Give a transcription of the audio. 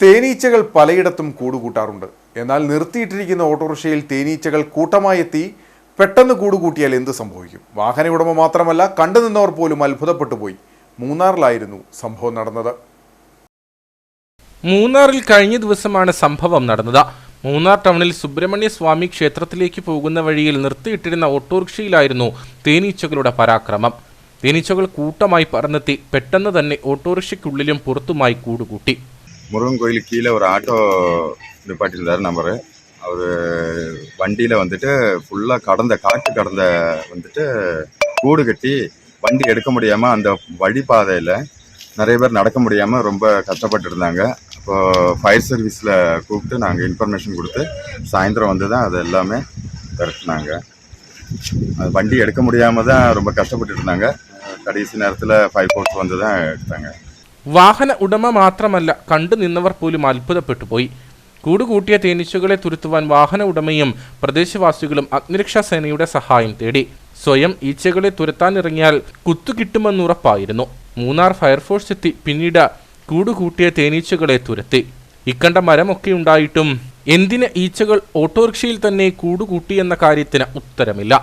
തേനീച്ചകൾ പലയിടത്തും കൂടുകൂട്ടാറുണ്ട്. എന്നാൽ നിർത്തിയിട്ടിരിക്കുന്ന ഓട്ടോറിക്ഷയിൽ തേനീച്ചകൾ കൂട്ടമായെത്തി പെട്ടെന്ന് കൂടുകൂട്ടിയാൽ എന്ത് സംഭവിക്കും? വാഹന ഉടമ മാത്രമല്ല കണ്ടു നിന്നവർ പോലും അത്ഭുതപ്പെട്ടു പോയി. മൂന്നാറിലായിരുന്നു സംഭവം നടന്നത്. മൂന്നാറിൽ കഴിഞ്ഞ ദിവസമാണ് സംഭവം നടന്നത്. മൂന്നാർ ടൗണിൽ സുബ്രഹ്മണ്യ സ്വാമി ക്ഷേത്രത്തിലേക്ക് പോകുന്ന വഴിയിൽ നിർത്തിയിട്ടിരുന്ന ഓട്ടോറിക്ഷയിലായിരുന്നു തേനീച്ചകളുടെ പരാക്രമം. തേനീച്ചകൾ കൂട്ടമായി പറന്നെത്തി പെട്ടെന്ന് തന്നെ ഓട്ടോറിക്ഷയ്ക്കുള്ളിലും പുറത്തുമായി കൂടുകൂട്ടി. முருகன் கோயிலுக்கு கீழே ஒரு ஆட்டோ நிப்பாட்டியிருந்தார் நம்பரு. அவர் வண்டியில் வந்துட்டு ஃபுல்லாக கடந்த காட்டு கடந்த வந்துட்டு கூடு கட்டி வண்டி எடுக்க முடியாமல் அந்த வழிபாதையில் நிறைய பேர் நடக்க முடியாமல் ரொம்ப கஷ்டப்பட்டு இருந்தாங்க அப்போ ஃபயர் சர்வீஸில் கூப்பிட்டு நாங்கள் இன்ஃபர்மேஷன் கொடுத்து சாயந்தரம் வந்து தான் அது எல்லாமே திரட்டினாங்க. அது வண்டி எடுக்க முடியாமல் தான் ரொம்ப கஷ்டப்பட்டு இருந்தாங்க கடைசி நேரத்தில் ஃபைவ் ஃபோர்ஸ் வந்து தான் எடுத்தாங்க. വാഹന ഉടമ മാത്രമല്ല കണ്ടു നിന്നവർ പോലും അത്ഭുതപ്പെട്ടു പോയി. കൂടുകൂട്ടിയ തേനീച്ചകളെ തുരുത്തുവാൻ വാഹന ഉടമയും പ്രദേശവാസികളും അഗ്നിരക്ഷാ സേനയുടെ സഹായം തേടി. സ്വയം ഈച്ചകളെ തുരത്താനിറങ്ങിയാൽ കുത്തുകിട്ടുമെന്നുറപ്പായിരുന്നു മൂന്നാർ ഫയർഫോഴ്സ് എത്തി പിന്നീട് കൂടുകൂട്ടിയ തേനീച്ചകളെ തുരത്തി. ഇക്കണ്ട മരമൊക്കെ ഉണ്ടായിട്ടും എന്തിന് ഈച്ചകൾ ഓട്ടോറിക്ഷയിൽ തന്നെ കൂടുകൂട്ടിയെന്ന കാര്യത്തിന് ഉത്തരമില്ല.